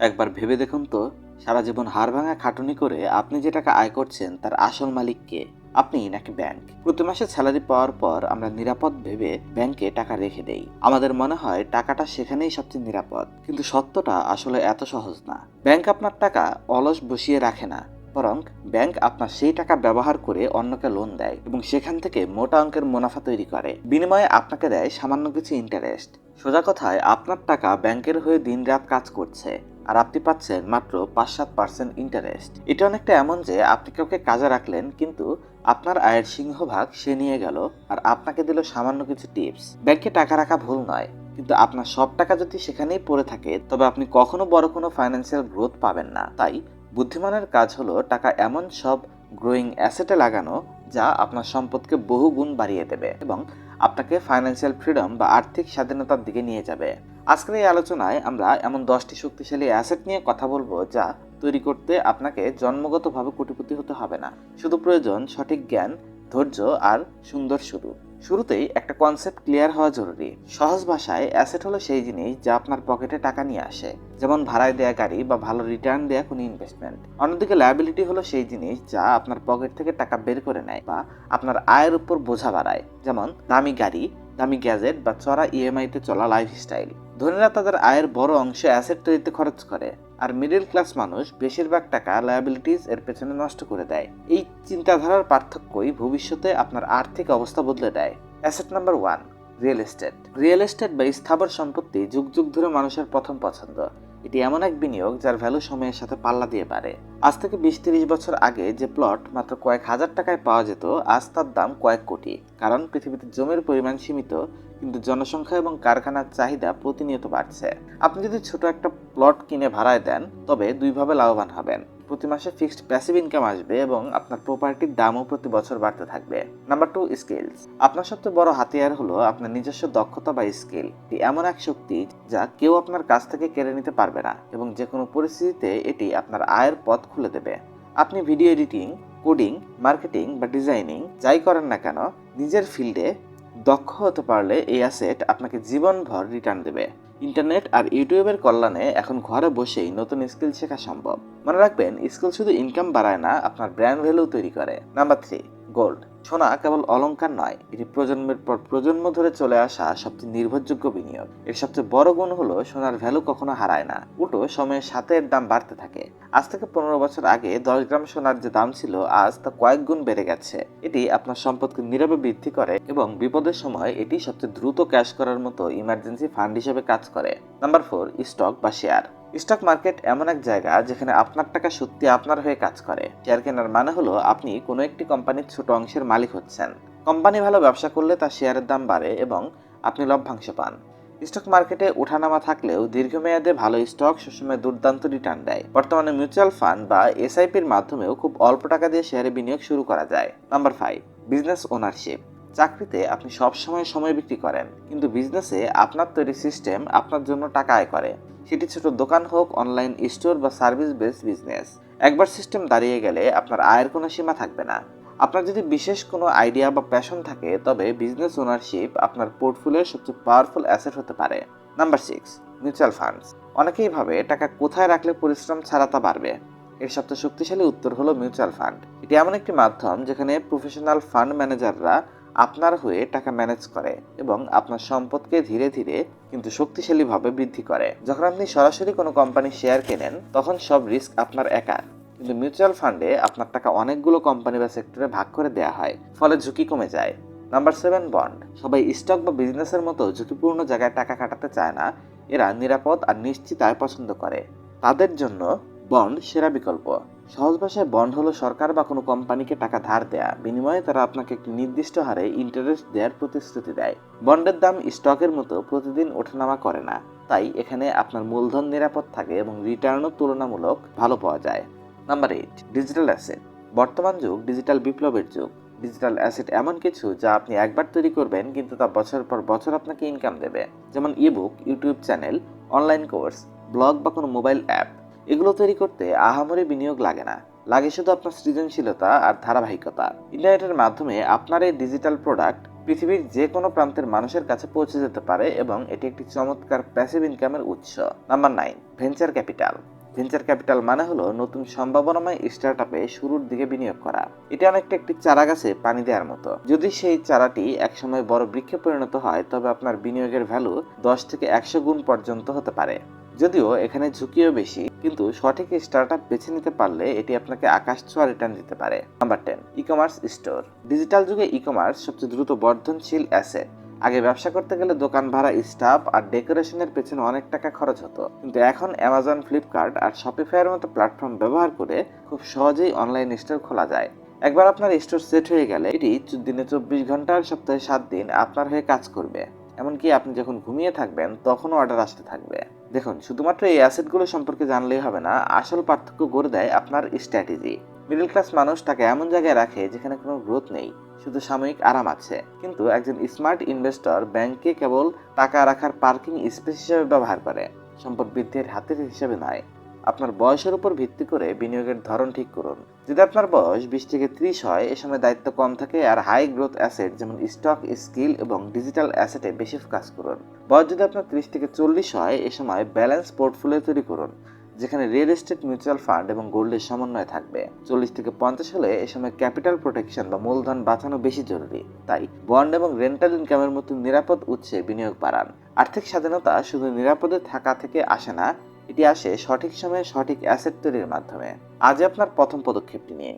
একবার ভেবে দেখুন তো, সারা জীবন হাড় ভাঙা খাটুনি করে আপনি যে টাকা আয় করছেন তার আসল মালিক কে? আপনি নাকি ব্যাংক। প্রতি মাসে স্যালারি পাওয়ার পর আমরা নিরাপদ ভেবে ব্যাংকে টাকা রেখে দেই। আমাদের মনে হয় টাকাটা সেখানেই সবচেয়ে নিরাপদ। কিন্তু সত্যটা আসলে এত সহজ না। ব্যাংক আপনার টাকা অলস বসিয়ে রাখে না। বরং ব্যাংক আপনার সেই টাকা ব্যবহার করে অন্যকে লোন দেয় এবং সেখান থেকে মোটা অঙ্কের মুনাফা তৈরি করে। বিনিময়ে আপনাকে দেয় সামান্য কিছু ইন্টারেস্ট সোজা কথায় আপনার টাকা ব্যাংকের হয়ে দিনরাত কাজ করছে। আর আপনি পাচ্ছেন মাত্র পাঁচ সাত পার্সেন্ট ইন্টারেস্ট এটা অনেকটা এমন যে আপনি কাউকে কাজে রাখলেন, কিন্তু আপনার আয়ের সিংহভাগ সে নিয়ে গেল আর আপনাকে দিল সামান্য কিছু টিপস ব্যাংকে টাকা রাখা ভুল নয়, কিন্তু আপনার সব টাকা যদি সেখানেই পড়ে থাকে, তবে আপনি কখনো বড় কোনো ফাইন্যান্সিয়াল গ্রোথ পাবেন না। তাই বুদ্ধিমানের কাজ হলো টাকা এমন সব গ্রোয়িং অ্যাসেটে লাগানো, যা আপনার সম্পদকে বহু গুণ বাড়িয়ে দেবে এবং আপনাকে ফাইন্যান্সিয়াল ফ্রিডম বা আর্থিক স্বাধীনতার দিকে নিয়ে যাবে। আজকের এই আলোচনায় আমরা এমন দশটি শক্তিশালী অ্যাসেট নিয়ে কথা বলব যা তৈরি করতে আপনাকে জন্মগতভাবে কোটিপতি হতে হবে না। শুধু প্রয়োজন সঠিক জ্ঞান, ধৈর্য আর সুন্দর শুরু। শুরুতেই একটা কনসেপ্ট ক্লিয়ার হওয়া জরুরি। সহজ ভাষায় অ্যাসেট হলো সেই জিনিস যা আপনার পকেটে টাকা নিয়ে আসে। যেমন ভাড়ায় দেয়া গাড়ি বা ভালো রিটার্ন দেয়া কোনো ইনভেস্টমেন্ট অন্যদিকে লায়াবিলিটি হলো সেই জিনিস যা আপনার পকেট থেকে টাকা বের করে নেয় বা আপনার আয়ের উপর বোঝা বাড়ায়। যেমন দামি গাড়ি, দামি গ্যাজেট বা চড়া ইএমআইতে চলা লাইফস্টাইল ধনীরা তাদের আয়ের বড় অংশ অ্যাসেট তৈরিতে খরচ করে, আর মিডল ক্লাস মানুষ বেশিরভাগ টাকা লায়াবিলিটিস এর পেছনে নষ্ট করে দেয়। এই চিন্তাধারার পার্থক্যই ভবিষ্যতে আপনার আর্থিক অবস্থা বদলে দেয়। Asset number one real estate real estate বা স্থাবর সম্পত্তি যুগ যুগ ধরে মানুষের প্রথম পছন্দ। এটি এমন এক বিনিয়োগ যার ভ্যালু সময়ের সাথে পাল্লা দিয়ে পারে আজ থেকে বিশ তিরিশ বছর আগে যে প্লট মাত্র কয়েক হাজার টাকায় পাওয়া যেত, আজ তার দাম কয়েক কোটি। কারণ পৃথিবীতে জমির পরিমাণ সীমিত কিন্তু জনসংখ্যা এবং কারখানার চাহিদা প্রতিনিয়ত বাড়ছে। আপনি যদি ছোট একটা প্লট কিনে ভাড়ায় দেন, তবে দুইভাবে লাভবান হবেন। প্রতি মাসে ফিক্সড প্যাসিভ ইনকাম আসবে এবং আপনার প্রপার্টির দামও প্রতি বছর বাড়তে থাকবে। নাম্বার টু স্কিলস আপনার সবচেয়ে বড় হাতিয়ার হলো আপনার নিজস্ব দক্ষতা বা স্কিল এমন এক শক্তি যা কেউ আপনার কাছ থেকে কেড়ে নিতে পারবে না এবং যে কোনো পরিস্থিতিতে এটি আপনার আয়ের পথ খুলে দেবে। আপনি ভিডিও এডিটিং কোডিং মার্কেটিং বা ডিজাইনিং যাই করেন না কেন, নিজের ফিল্ডে দক্ষ হতে পারলে এই অ্যাসেট আপনাকে জীবনভর রিটার্ন দেবে। ইন্টারনেট আর ইউটিউবের কল্যাণে এখন ঘরে বসেই নতুন স্কিল শেখা সম্ভব। মনে রাখবেন স্কিল শুধু ইনকাম বাড়ায় না, আপনার ব্র্যান্ড ভ্যালু তৈরি করে। Number three gold. সোনা কেবল অলঙ্কার নয়, এটি প্রজন্মের পর প্রজন্ম ধরে চলে আসা সবচেয়ে নির্ভরযোগ্য বিনিয়োগ। এর সবচেয়ে বড় গুণ হলো সোনার ভ্যালু কখনো হারায় না, উল্টো সময়ের সাথে এর দাম বাড়তে থাকে। আজ থেকে পনেরো বছর আগে দশ গ্রাম সোনার যে দাম ছিল, আজ তা কয়েক গুণ বেড়ে গেছে। এটি আপনার সম্পদকে নীরবে বৃদ্ধি করে এবং বিপদের সময় এটি সবচেয়ে দ্রুত ক্যাশ করার মতো ইমার্জেন্সি ফান্ড হিসেবে কাজ করে। নাম্বার ফোর স্টক বা শেয়ার স্টক মার্কেট এমন এক জায়গা যেখানে আপনার টাকা সত্যি আপনার হয়ে কাজ করে। শেয়ার কেনার মানে হলো আপনি কোনো একটি কোম্পানির ছোট অংশের মালিক হচ্ছেন। কোম্পানি ভালো ব্যবসা করলে তার শেয়ারের দাম বাড়ে এবং আপনি লভ্যাংশ পান। স্টক মার্কেটে ওঠানামা থাকলেও দীর্ঘমেয়াদে ভালো স্টক সবসময় দুর্দান্ত রিটার্ন দেয়। বর্তমানে মিউচুয়াল ফান্ড বা এসআইপির মাধ্যমেও খুব অল্প টাকা দিয়ে শেয়ারে বিনিয়োগ শুরু করা যায়। Number five, business ownership. চাকরিতে আপনি সব সময় সময় বিক্রি করেন, কিন্তু বিজনেসে আপনার তৈরি সিস্টেম আপনার জন্য টাকা আয় করে। সেটি ছোট দোকান হোক অনলাইন স্টোর বা সার্ভিস বেস বিজনেস একবার সিস্টেম দাঁড়িয়ে গেলে আপনার আয়ের কোনো সীমা থাকবে না। আপনার যদি বিশেষ কোনো আইডিয়া বা প্যাশন থাকে, তবে বিজনেস ওনারশিপ আপনার পোর্টফোলিওর সবচেয়ে পাওয়ারফুল অ্যাসেট হতে পারে। নাম্বার সিক্স মিউচুয়াল ফান্ডস অনেকেই ভাবে, টাকা কোথায় রাখলে পরিশ্রম ছাড়া তা বাড়বে? এর সবচেয়ে শক্তিশালী উত্তর হলো মিউচুয়াল ফান্ড এটি এমন একটি মাধ্যম যেখানে প্রফেশনাল ফান্ড ম্যানেজাররা আপনার হয়ে টাকা ম্যানেজ করে এবং আপনার সম্পদকে ধীরে ধীরে কিন্তু শক্তিশালীভাবে বৃদ্ধি করে। যখন আপনি সরাসরি কোনো কোম্পানির শেয়ার কেনেন, তখন সব রিস্ক আপনার একার। কিন্তু মিউচুয়াল ফান্ডে আপনার টাকা অনেকগুলো কোম্পানি বা সেক্টরে ভাগ করে দেওয়া হয়, ফলে ঝুঁকি কমে যায়। নাম্বার সেভেন বন্ড সবাই স্টক বা বিজনেসের মতো ঝুঁকিপূর্ণ জায়গায় টাকা কাটাতে চায় না। এরা নিরাপদ আর নিশ্চিত আয় পছন্দ করে। তাদের জন্য বন্ড সেরা বিকল্প। সহজ ভাষায় বন্ড হলো সরকার বা কোনো কোম্পানিকে টাকা ধার দেয়া। বিনিময়ে তারা আপনাকে একটি নির্দিষ্ট হারে ইন্টারেস্ট দেওয়ার প্রতিশ্রুতি দেয়। বন্ডের দাম স্টকের মতো প্রতিদিন ওঠানামা করে না। তাই এখানে আপনার মূলধন নিরাপদ থাকে এবং রিটার্নও তুলনামূলক ভালো পাওয়া যায়। নাম্বার এইট ডিজিটাল অ্যাসেট বর্তমান যুগ ডিজিটাল বিপ্লবের যুগ। ডিজিটাল অ্যাসেট এমন কিছু যা আপনি একবার তৈরি করবেন কিন্তু তা বছর পর বছর আপনাকে ইনকাম দেবে। যেমন ebook YouTube channel online course blog বা কোনো মোবাইল অ্যাপ এগুলো তৈরি করতে আহামরি বিনিয়োগ লাগে না। লাগে শুধু আপনার সৃজনশীলতা আর ধারাবাহিকতা। ইন্টারনেটের মাধ্যমে আপনার এই ডিজিটাল প্রোডাক্ট পৃথিবীর যে কোনো প্রান্তের মানুষের কাছে পৌঁছে যেতে পারে এবং এটি একটি চমৎকার প্যাসিভ ইনকামের উৎস। Number nine venture capital venture capital মানে হলো নতুন সম্ভাবনাময় স্টার্ট আপে শুরুর দিকে বিনিয়োগ করা। এটা অনেকটা একটি চারা গাছে পানি দেওয়ার মতো। যদি সেই চারাটি একসময় বড় বৃক্ষে পরিণত হয়, তবে আপনার বিনিয়োগের ভ্যালু দশ থেকে একশো গুণ পর্যন্ত হতে পারে। যদিও এখানে ঝুঁকিও বেশি, কিন্তু সঠিক স্টার্ট আপ বেছে নিতে পারলে এটি আপনাকে আকাশ ছোঁয়া রিটার্ন দিতে পারে। Number ten e commerce store digital যুগে ই কমার্স সবচেয়ে দ্রুত বর্ধনশীল অ্যাসেট আগে ব্যবসা করতে গেলে দোকান ভাড়া স্টাফ আর ডেকোরেশনের পেছনে অনেক টাকা খরচ হতো। কিন্তু এখন অ্যামাজন ফ্লিপকার্ট আর শপিফাইয়ের মতো প্ল্যাটফর্ম ব্যবহার করে খুব সহজেই অনলাইন স্টোর খোলা যায়। একবার আপনার স্টোর সেট হয়ে গেলে এটি দিনে চব্বিশ ঘণ্টার সপ্তাহে সাত দিন আপনার হয়ে কাজ করবে। এমনকি আপনি যখন ঘুমিয়ে থাকবেন, তখনও অর্ডার আসতে থাকবে। দেখুন, শুধুমাত্র এই অ্যাসেটগুলো সম্পর্কে জানলেই হবে না, আসল পার্থক্য গড়ে দেয় আপনার স্ট্র্যাটেজি। মিডল ক্লাস মানুষ তাকে এমন জায়গায় রাখে যেখানে কোনো গ্রোথ নেই, শুধু সাময়িক আরাম আছে। কিন্তু একজন স্মার্ট ইনভেস্টর ব্যাংকে কেবল টাকা রাখার পার্কিং স্পেস হিসেবে ব্যবহার করে, সম্পদ বৃদ্ধির হাতের হিসেবে নয়। আপনার বয়সের উপর ভিত্তি করে বিনিয়োগের ধরন ঠিক করুন। যদি আপনার বয়স বিশ থেকে ত্রিশ হয়, এ সময় দায়িত্ব কম থাকে আর হাই গ্রোথ অ্যাসেট যেমন স্টক স্কিল এবং ডিজিটাল অ্যাসেটে বেশি কাজ করুন। বয়স যদি আপনার ত্রিশ থেকে চল্লিশ হয়, এ সময় ব্যালেন্স পোর্টফোলিও তৈরি করুন, যেখানে রিয়েল এস্টেট মিউচুয়াল ফান্ড এবং গোল্ডের সমন্বয় থাকবে। চল্লিশ থেকে পঞ্চাশ হলে এ সময় ক্যাপিটাল প্রোটেকশন বা মূলধন বাঁচানো বেশি জরুরি। তাই বন্ড এবং রেন্টাল ইনকামের মতো নিরাপদ উৎসে বিনিয়োগ বাড়ান। আর্থিক স্বাধীনতা শুধু নিরাপদে থাকা থেকে আসে না এটি আসে সঠিক সময়ে সঠিক অ্যাসেট তৈরির মাধ্যমে। আজ আপনার প্রথম পদক্ষেপটি নিয়ে।